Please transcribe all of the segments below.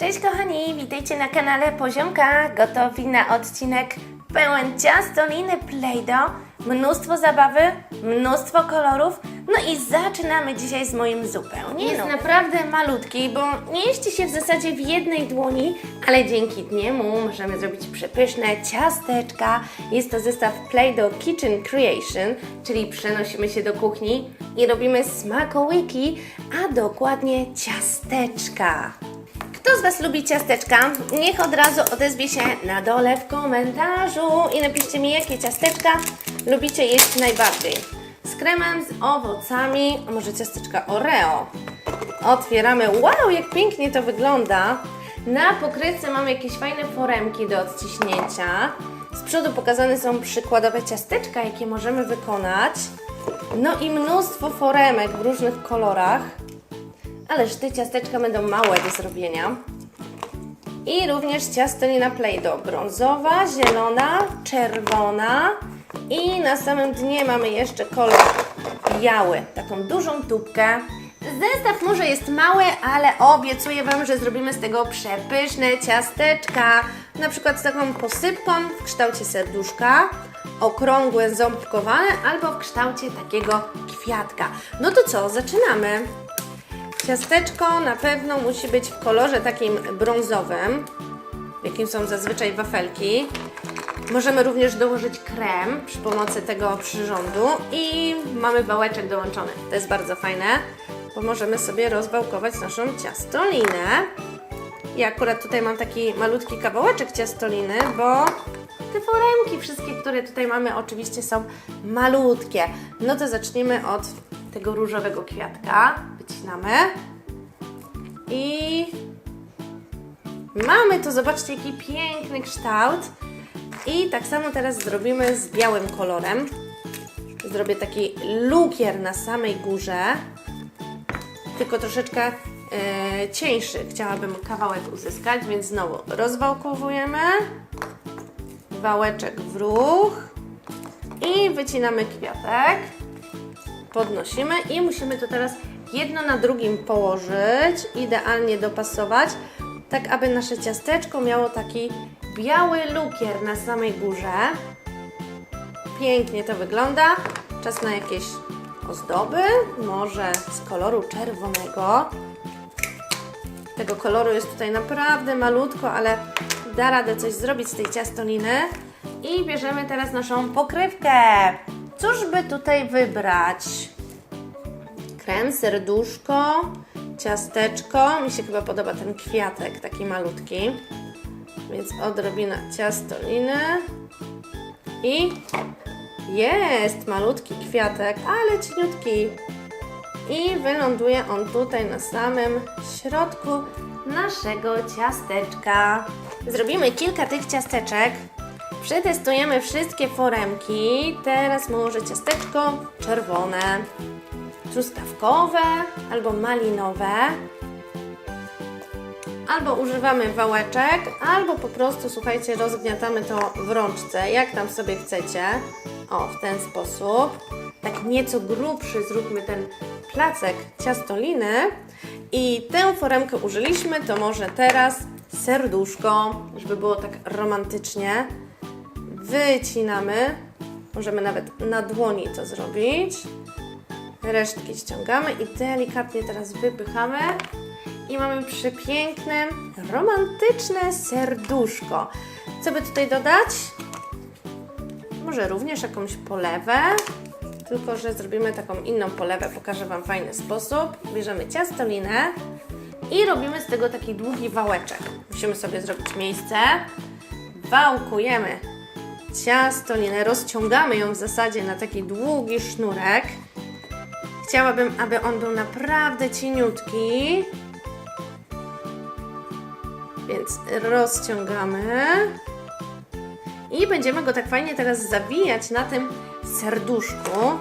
Cześć kochani, witajcie na kanale Poziomka. Gotowi na odcinek pełen ciastoliny Play-Doh, mnóstwo zabawy, mnóstwo kolorów. No i zaczynamy dzisiaj z moim zupełnie. Jest naprawdę malutki, bo nie mieści się w zasadzie w jednej dłoni, ale dzięki niemu możemy zrobić przepyszne ciasteczka. Jest to zestaw Play-Doh Kitchen Creation, czyli przenosimy się do kuchni i robimy smakołyki, a dokładnie ciasteczka. Kto z Was lubi ciasteczka? Niech od razu odezwie się na dole w komentarzu i napiszcie mi, jakie ciasteczka lubicie jeść najbardziej. Z kremem, z owocami, a może ciasteczka Oreo. Otwieramy. Wow, jak pięknie to wygląda. Na pokrywce mamy jakieś fajne foremki do odciśnięcia. Z przodu pokazane są przykładowe ciasteczka, jakie możemy wykonać. No i mnóstwo foremek w różnych kolorach. Ależ te ciasteczka będą małe do zrobienia. I również ciastolina Play-Doh. Brązowa, zielona, czerwona. I na samym dnie mamy jeszcze kolor biały. Taką dużą tubkę. Zestaw może jest mały, ale obiecuję Wam, że zrobimy z tego przepyszne ciasteczka. Na przykład z taką posypką w kształcie serduszka, okrągłe, ząbkowane albo w kształcie takiego kwiatka. No to co, zaczynamy. Ciasteczko na pewno musi być w kolorze takim brązowym, jakim są zazwyczaj wafelki. Możemy również dołożyć krem przy pomocy tego przyrządu i mamy wałeczek dołączony. To jest bardzo fajne, bo możemy sobie rozwałkować naszą ciastolinę. I akurat tutaj mam taki malutki kawałeczek ciastoliny, bo te foremki wszystkie, które tutaj mamy oczywiście są malutkie. No to zaczniemy od tego różowego kwiatka. Wycinamy. I mamy to, zobaczcie jaki piękny kształt. I tak samo teraz zrobimy z białym kolorem. Zrobię taki lukier na samej górze, tylko troszeczkę e, cieńszy. Chciałabym kawałek uzyskać, więc znowu rozwałkowujemy, wałeczek w ruch i wycinamy kwiatek. Podnosimy i musimy to teraz jedno na drugim położyć, idealnie dopasować, tak aby nasze ciasteczko miało taki biały lukier na samej górze. Pięknie to wygląda. Czas na jakieś ozdoby, może z koloru czerwonego. Tego koloru jest tutaj naprawdę malutko, ale da radę coś zrobić z tej ciastoliny. I bierzemy teraz naszą pokrywkę. Cóż by tutaj wybrać? Krem, serduszko, ciasteczko. Mi się chyba podoba ten kwiatek, taki malutki. Więc odrobina ciastoliny. I jest malutki kwiatek, ale cieniutki. I wyląduje on tutaj na samym środku naszego ciasteczka. Zrobimy kilka tych ciasteczek. Przetestujemy wszystkie foremki. Teraz może ciasteczko czerwone, truskawkowe albo malinowe. Albo używamy wałeczek, albo po prostu, słuchajcie, rozgniatamy to w rączce, jak tam sobie chcecie. O, w ten sposób. Tak nieco grubszy zróbmy ten placek ciastoliny. I tę foremkę użyliśmy, to może teraz serduszko, żeby było tak romantycznie. Wycinamy. Możemy nawet na dłoni to zrobić. Resztki ściągamy i delikatnie teraz wypychamy. I mamy przepiękne, romantyczne serduszko. Co by tutaj dodać? Może również jakąś polewę, tylko że zrobimy taką inną polewę. Pokażę Wam fajny sposób. Bierzemy ciastolinę i robimy z tego taki długi wałeczek. Musimy sobie zrobić miejsce. Wałkujemy ciastolinę, rozciągamy ją w zasadzie na taki długi sznurek. Chciałabym, aby on był naprawdę cieniutki. Więc rozciągamy. I będziemy go tak fajnie teraz zawijać na tym serduszku.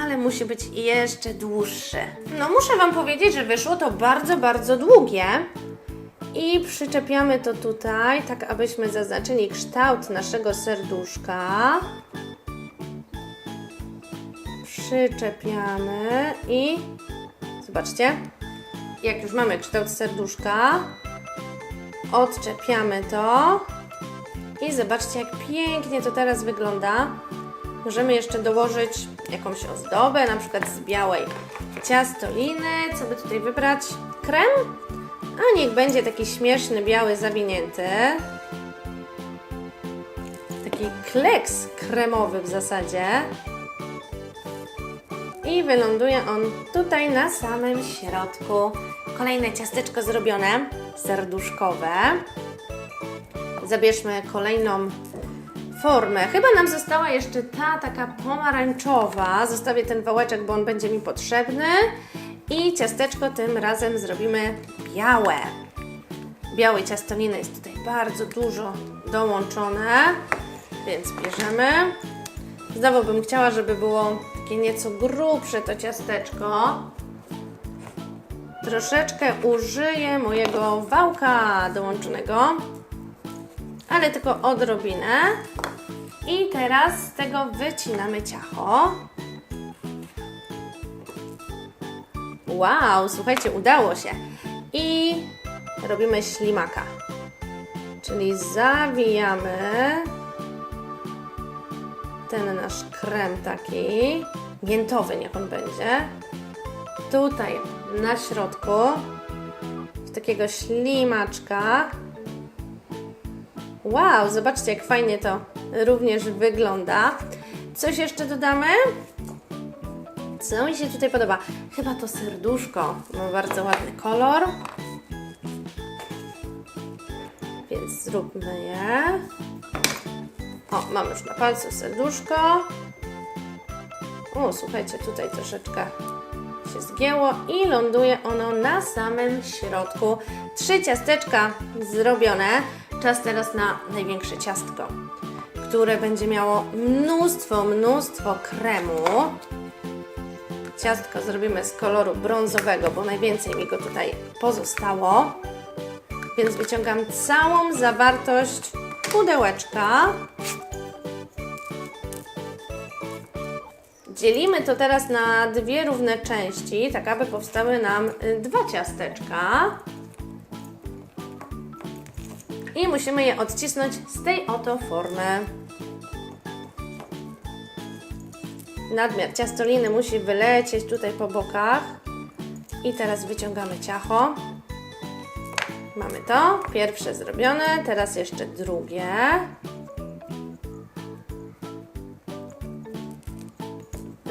Ale musi być jeszcze dłuższy. No muszę Wam powiedzieć, że wyszło to bardzo, bardzo długie. I przyczepiamy to tutaj, tak abyśmy zaznaczyli kształt naszego serduszka. Przyczepiamy i zobaczcie, jak już mamy kształt serduszka, odczepiamy to. I zobaczcie, jak pięknie to teraz wygląda. Możemy jeszcze dołożyć jakąś ozdobę, na przykład z białej ciastoliny. Co by tutaj wybrać? Krem? A niech będzie taki śmieszny, biały, zawinięty. Taki kleks kremowy w zasadzie. I wyląduje on tutaj na samym środku. Kolejne ciasteczko zrobione, serduszkowe. Zabierzmy kolejną formę. Chyba nam została jeszcze ta taka pomarańczowa. Zostawię ten wałeczek, bo on będzie mi potrzebny. I ciasteczko tym razem zrobimy białe. Białej ciastoliny jest tutaj bardzo dużo dołączone, więc bierzemy. Znowu bym chciała, żeby było takie nieco grubsze to ciasteczko. Troszeczkę użyję mojego wałka dołączonego, ale tylko odrobinę. I teraz z tego wycinamy ciacho. Wow, słuchajcie, udało się. I robimy ślimaka. Czyli zawijamy ten nasz krem taki miętowy, niech on będzie. Tutaj na środku w takiego ślimaczka. Wow, zobaczcie jak fajnie to również wygląda. Coś jeszcze dodamy? Co mi się tutaj podoba? Chyba to serduszko. Ma bardzo ładny kolor. Więc zróbmy je. O, mamy już na palcu serduszko. O, słuchajcie, tutaj troszeczkę się zgięło i ląduje ono na samym środku. Trzy ciasteczka zrobione. Czas teraz na największe ciastko, które będzie miało mnóstwo, mnóstwo kremu. Ciastko zrobimy z koloru brązowego, bo najwięcej mi go tutaj pozostało. Więc wyciągam całą zawartość pudełeczka. Dzielimy to teraz na dwie równe części, tak aby powstały nam y, dwa ciasteczka. I musimy je odcisnąć z tej oto formy. Nadmiar ciastoliny musi wylecieć tutaj po bokach. I teraz wyciągamy ciacho. Mamy to, pierwsze zrobione, teraz jeszcze drugie.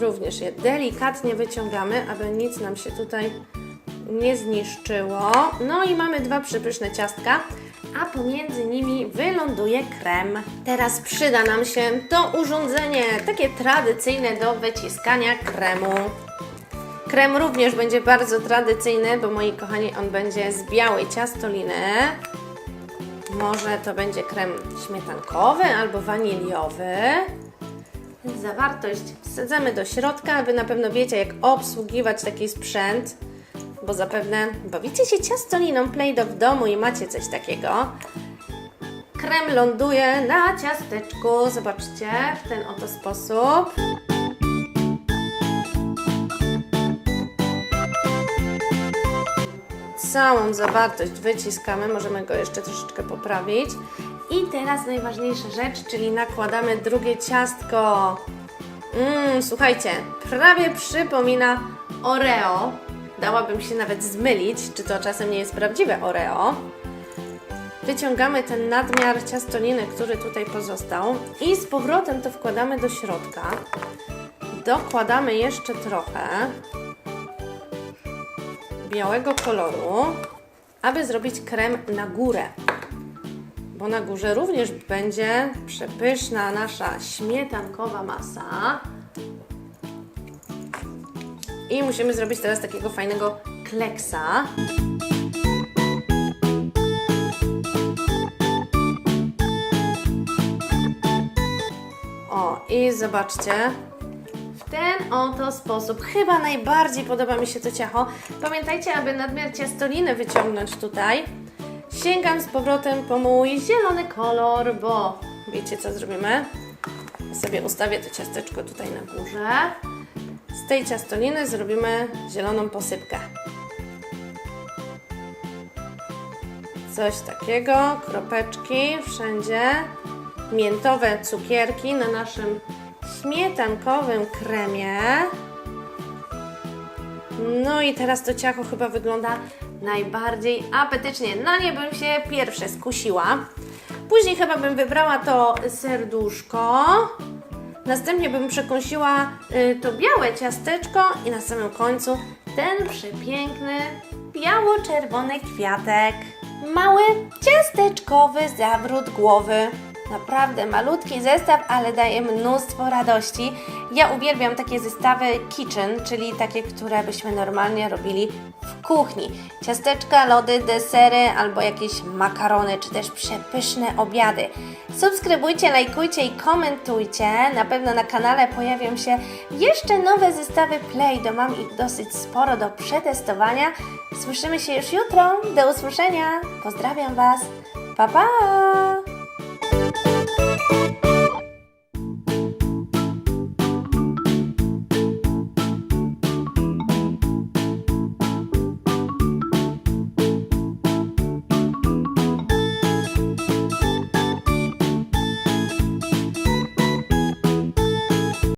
Również je delikatnie wyciągamy, aby nic nam się tutaj nie zniszczyło. No i mamy dwa przepyszne ciastka, a pomiędzy nimi wyląduje krem. Teraz przyda nam się to urządzenie, takie tradycyjne do wyciskania kremu. Krem również będzie bardzo tradycyjny, bo moi kochani, on będzie z białej ciastoliny. Może to będzie krem śmietankowy albo waniliowy. Zawartość wsadzamy do środka, aby na pewno wiecie, jak obsługiwać taki sprzęt, bo zapewne bawicie się ciastoliną Play-Doh w domu i macie coś takiego. Krem ląduje na ciasteczku, zobaczcie, w ten oto sposób. Całą zawartość wyciskamy, możemy go jeszcze troszeczkę poprawić. I teraz najważniejsza rzecz, czyli nakładamy drugie ciastko. Mmm, słuchajcie, prawie przypomina Oreo. Dałabym się nawet zmylić, czy to czasem nie jest prawdziwe Oreo. Wyciągamy ten nadmiar ciastoliny, który tutaj pozostał i z powrotem to wkładamy do środka. Dokładamy jeszcze trochę białego koloru, aby zrobić krem na górę. Bo na górze również będzie przepyszna nasza śmietankowa masa. I musimy zrobić teraz takiego fajnego kleksa. O, i zobaczcie, w ten oto sposób. Chyba najbardziej podoba mi się to ciacho. Pamiętajcie, aby nadmiar ciastoliny wyciągnąć tutaj. Sięgam z powrotem po mój zielony kolor, bo wiecie co zrobimy? Sobie ustawię to ciasteczko tutaj na górze. Z tej ciastoliny zrobimy zieloną posypkę. Coś takiego, kropeczki wszędzie. Miętowe cukierki na naszym śmietankowym kremie. No i teraz to ciacho chyba wygląda najbardziej apetycznie. Na nie bym się pierwsze skusiła. Później chyba bym wybrała to serduszko. Następnie bym przekąsiła y, to białe ciasteczko i na samym końcu ten przepiękny biało-czerwony kwiatek. Mały ciasteczkowy zawrót głowy. Naprawdę malutki zestaw, ale daje mnóstwo radości. Ja uwielbiam takie zestawy kitchen, czyli takie, które byśmy normalnie robili w kuchni. Ciasteczka, lody, desery albo jakieś makarony, czy też przepyszne obiady. Subskrybujcie, lajkujcie i komentujcie. Na pewno na kanale pojawią się jeszcze nowe zestawy Play-Doh. Mam ich dosyć sporo do przetestowania. Słyszymy się już jutro. Do usłyszenia. Pozdrawiam Was. Pa, pa!